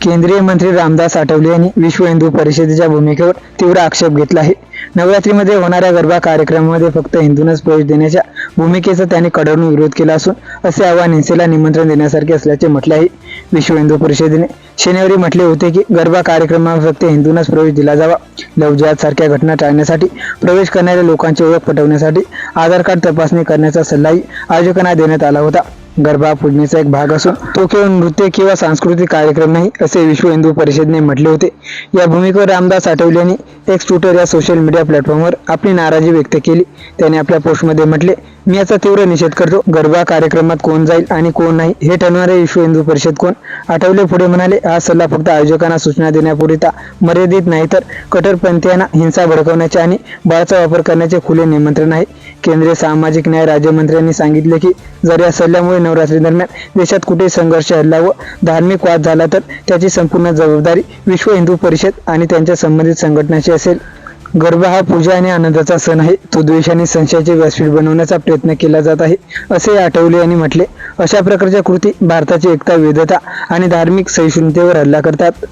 केंद्रीय मंत्री रामदास आठवले यांनी विश्व हिंदू परिषदेच्या भूमिकेवर तीव्र आक्षेप घेतला आहे. नवरात्रीमध्ये होणाऱ्या गरबा कार्यक्रमामध्ये फक्त हिंदूंनाच प्रवेश देण्याच्या भूमिकेचा त्यांनी कडवून विरोध केला असून असे आव्हान हिंसेला निमंत्रण देण्यासारखे असल्याचे म्हटले आहे. विश्व हिंदू परिषदेने शनिवारी म्हटले होते की गरबा कार्यक्रमात फक्त हिंदूंनाच प्रवेश दिला जावा. लवजात सारख्या घटना टाळण्यासाठी प्रवेश करणाऱ्या लोकांची ओळख पटवण्यासाठी आधार कार्ड तपासणी करण्याचा सल्लाही आयोजकांना देण्यात आला होता. गरबा पूजनेचा एक भाग असून तो केवळ नृत्य किंवा सांस्कृतिक कार्यक्रम नाही असे विश्व हिंदू परिषदेने म्हटले होते. या भूमिकेवर रामदास आठवले यांनी एक्स ट्विटर या सोशल मीडिया प्लॅटफॉर्मवर आपली नाराजी व्यक्त केली. त्याने आपल्या पोस्टमध्ये म्हटले मी याचा तीव्र निषेध करतो. गरबा कार्यक्रमात कोण जाईल आणि कोण नाही हे ठरवणारे विश्व हिंदू परिषद कोण? आठवले पुढे म्हणाले हा सल्ला फक्त आयोजकांना सूचना देण्यापुरता मर्यादित नाही तर कट्टरपंथीयांना हिंसा भडकवण्याचे आणि बळाचा वापर करण्याचे खुले निमंत्रण आहे. केंद्रीय सामाजिक न्याय राज्यमंत्र्यांनी सांगितले की जर या सल्ल्यामुळे नवरात्री दरम्यान देशात कुठे संघर्ष हल्ला व धार्मिक वाद झाला तर त्याची संपूर्ण जबाबदारी विश्व हिंदू परिषद आणि त्यांच्या संबंधित संघटनाची असेल. गरबा हा पूजा आणि आनंदाचा सण आहे. तो द्वेष आणि संशयाचे व्यासपीठ बनवण्याचा प्रयत्न केला जात आहे असे आठवले यांनी म्हटले. अशा प्रकारच्या कृती भारताची एकता विविधता आणि धार्मिक सहिष्णुतेवर हल्ला करतात.